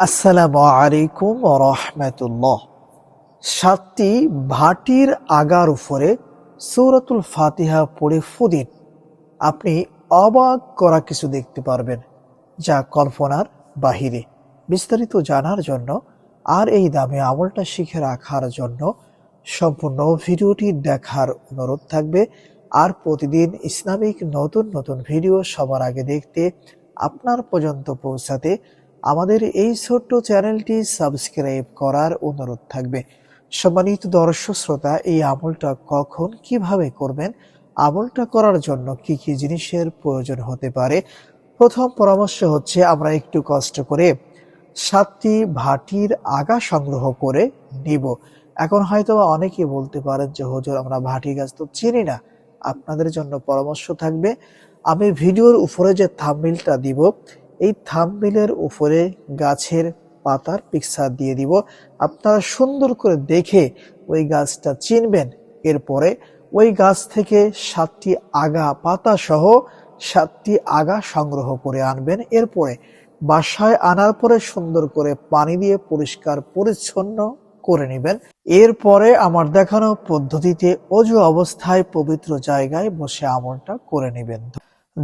আসসালামু আলাইকুম রহমতুল্লাহ। সাতটি ভাটির আগার উপরে সূরাতুল ফাতিহা পড়ে ফুদিন। আপনি অবাক করা কিছু দেখতে পারবেন, যা কল্পনার বাহিরে। বিস্তারিত জানার জন্য আর এই দামে আমলটা শিখে রাখার জন্য সম্পূর্ণ ভিডিওটি দেখার অনুরোধ থাকবে। আর প্রতিদিন ইসলামিক নতুন নতুন ভিডিও সবার আগে দেখতে আপনার পর্যন্ত পৌঁছাতে আমাদের এই ছোট্ট চ্যানেলটি সাবস্ক্রাইব করার অনুরোধ থাকবে। সম্মানিত দর্শক শ্রোতা, এই আমলটা কখন কীভাবে করবেন? আমলটা করার জন্য কি কি জিনিসের প্রয়োজন হতে পারে? প্রথম পরামর্শ হচ্ছে, আমরা একটু কষ্ট করে সাতটি ভাটির আগা সংগ্রহ করে নিব। এখন হয়তো অনেকে বলতে পারেন যে, হুজুর, আমরা ভাটি গাছ তো চিনি না। আপনাদের জন্য পরামর্শ থাকবে, আমি ভিডিওর উপরে যে থাম্বনেলটা দিব এই থাম্বনেলের উপরে গাছের পাতার পিকচার দিয়ে দিব। আপনারা সুন্দর করে দেখে ওই গাছটা চিনবেন। এরপরে ওই গাছ থেকে সাতটি আগা পাতা সহ সাতটি আগা সংগ্রহ করে আনবেন। এরপরে বাসায় আনার পরে সুন্দর করে পানি দিয়ে পরিষ্কার পরিচ্ছন্ন করে নেবেন। এরপরে আমার দেখানো পদ্ধতিতে অজু অবস্থায় পবিত্র জায়গায় বসে আমলটা করে নেবেন।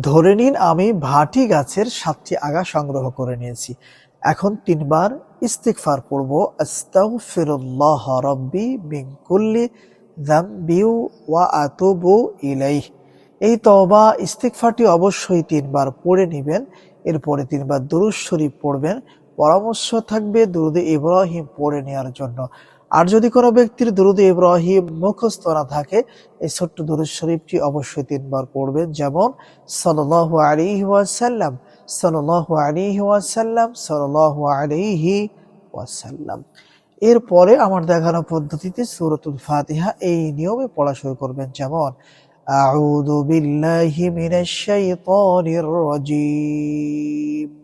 ধরে নিন আমি ভাটি গাছের সাতটি আগা সংগ্রহ করে নিয়েছি। এখন তিনবার ইস্তিকফার পড়ব। আস্তাগফিরুল্লাহ রাব্বি মিন কুল্লি যামবি ওয়া আতুবু ইলাইহ। এই তওবা, ইস্তিগফারটি অবশ্যই তিনবার পড়ে নেবেন। এরপরে তিনবার দুরূদ শরীফ পড়বেন। পরামর্শ থাকবে দুরুদে ইব্রাহিম পড়ে নেওয়ার জন্য। আর যদি কোনো ব্যক্তির দুরুদে ইব্রাহিম মুখস্থ না থাকে, এই ছোট্ট দুরুদ শরীফটি অবশ্যই তিনবার পড়বেন। যেমন, সাল্লাল্লাহু আলাইহি ওয়াসাল্লাম, সাল্লাল্লাহু আলাইহি ওয়াসাল্লাম, সাল্লাল্লাহু আলাইহি ওয়াসাল্লাম। এরপরে আমার দেখানো পদ্ধতিতে সুরতুল ফাতিহা এই নিয়মে পড়া শুরু করবেন। যেমন, আউযু বিল্লাহি মিনাশ শাইতানির রাজীম।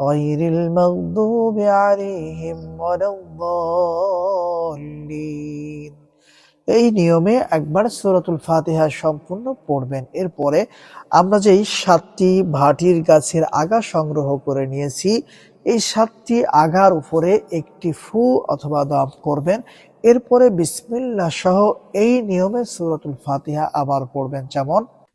غير المغضوب عليهم ولا الضالين এই নিয়মে একবার সূরাতুল ফাতিহা সম্পূর্ণ পড়বেন এরপরে আমরা যেই সাতটি ভাটির গাছের আগা সংগ্রহ করে নিয়েছি এই সাতটি আগার উপরে একটি ফু অথবা দম করবেন এরপরে বিসমিল্লাহ সহ এই নিয়মে সূরাতুল ফাতিহা আবার পড়বেন যেমন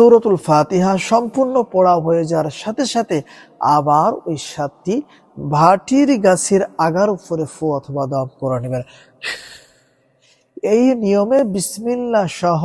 সূরাতুল ফাতিহা সম্পূর্ণ পড়া হয়ে যাওয়ার সাথে সাথে আবার ওই সাতটি ভাটির গাছের আগার উপরে ফু অথবা দম করে নেবেন। এই নিয়মে বিসমিল্লাহ সহ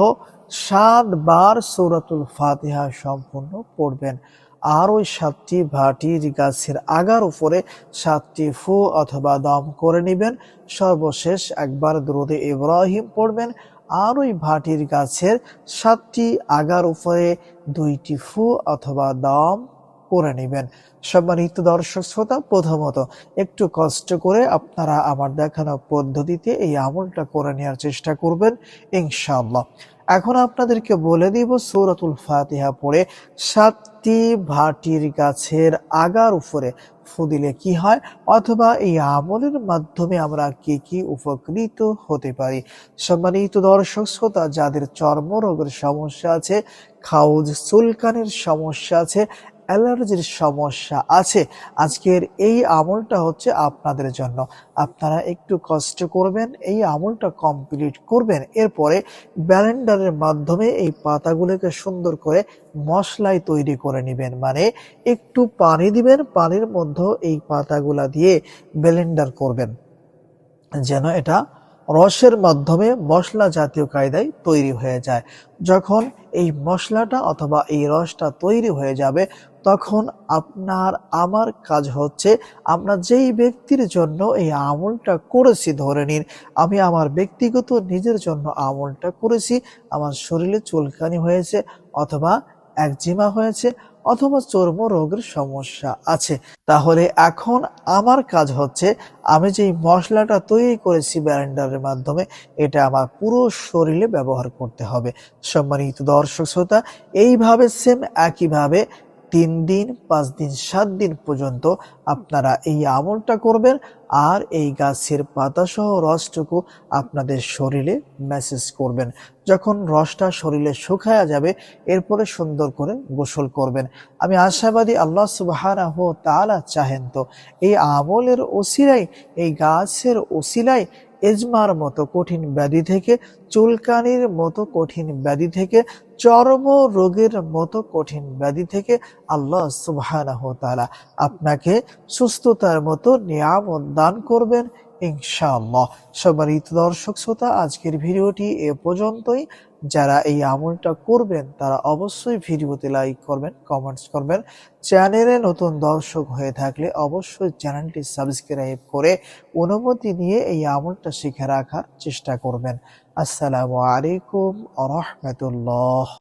সাতবার সূরাতুল ফাতিহা সম্পূর্ণ পড়বেন। আর ওই সাতটি ভাটির গাছের আগার উপরে সাতটি ফু অথবা দম করে নেবেন। সর্বশেষ একবার দ্রুদে ইব্রাহিম পড়বেন। আর ওই ভাটির গাছের সাতটি আগার উপরে দুইটি ফু অথবা দম করে নেবেন। সম্মানিত দর্শক শ্রোতা, প্রথমত একটু কষ্ট করে আপনারা আমার দেখানো পদ্ধতিতে এই আমলটা করে নেওয়ার চেষ্টা করবেন, ইনশাআল্লাহ। এখন আপনাদেরকে বলে দিব সৌরাতুল ফাতিহা পড়ে সাতটি ভাটির গাছের আগার উপরে ফুদিলে কি হয়? অথবা এই আমলের মাধ্যমে আমরা কি কি উপকৃত হতে পারি? সম্মানিত দর্শক, শ্রোতা, যাদের চর্মরোগের সমস্যা আছে, খাউজ সুলকানের সমস্যা আছে অ্যালার্জির সমস্যা আছে। আজকের এই আমলটা হচ্ছে আপনাদের জন্য। আপনারা একটু কষ্ট করবেন, এই আমলটা কমপ্লিট করবেন। এরপরে ব্যালেন্ডারের মাধ্যমে এই পাতাগুলোকে সুন্দর করে মশলাই তৈরি করে নেবেন। মানে একটু পানি দিবেন, পানির মধ্যে এই পাতাগুলা দিয়ে ব্লেন্ডার করবেন। যেন এটা রসের মাধ্যমে মশলা জাতীয় কায়দায় তৈরি হয়ে যায়। যখন এই মশলাটা অথবা এই রসটা তৈরি হয়ে যাবে তখন আপনার, আমার কাজ হচ্ছে আমরা যেই ব্যক্তির জন্য এই আমলটা করেছি ধরে নিন, আমি আমার ব্যক্তিগত নিজের জন্য আমলটা করেছি, আমার শরীরে চুলকানি হয়েছে অথবা একজিমা হয়েছে অথবা চর্ম রোগের সমস্যা আছে। তাহলে এখন আমার কাজ হচ্ছে আমি যেই মশলাটা তৈরি করেছি ব্যালেন্ডারের মাধ্যমে, এটা আমার পুরো শরীরে ব্যবহার করতে হবে। সম্মানিত দর্শক শ্রোতা, এইভাবে সেম একইভাবে তিন দিন, পাঁচ দিন, সাত দিন পর্যন্ত আপনারা এই আমলটা করবেন আর এই গাছের পাতাসহ রসটুকু আপনাদের শরীরে ম্যাসেজ করবেন। যখন রসটা শরীরে শুকায়া যাবে, এরপরে সুন্দর করে গোসল করবেন। আমি আশাবাদী আল্লাহ সুবাহানাহ তাআলা চাহেন তো, এই আমলের ওসিলাই, এই গাছের ওসিলাই এজমার মতো কঠিন ব্যাধি থেকে, চুলকানির মতো কঠিন ব্যাধি থেকে, চর্ম রোগের মতো কঠিন ব্যাধি থেকে আল্লাহ তাআলা আপনাকে সুস্থতার মতো নিয়ামত দান করবেন। ইনশাআল্লাহ। সম্মানিত দর্শক শ্রোতা, আজকের ভিডিওটি এ পর্যন্তই। যারা এই আমলটা করবেন, তারা অবশ্যই ভিডিওতে লাইক করবেন কমেন্টস করবেন। চ্যানেলে নতুন দর্শক হয়ে থাকলে অবশ্যই চ্যানেলটি সাবস্ক্রাইব করে অনুমতি নিয়ে এই আমলটা শিখে রাখার চেষ্টা করবেন। আসসালামু আলাইকুম আ রহমতুল্লাহ।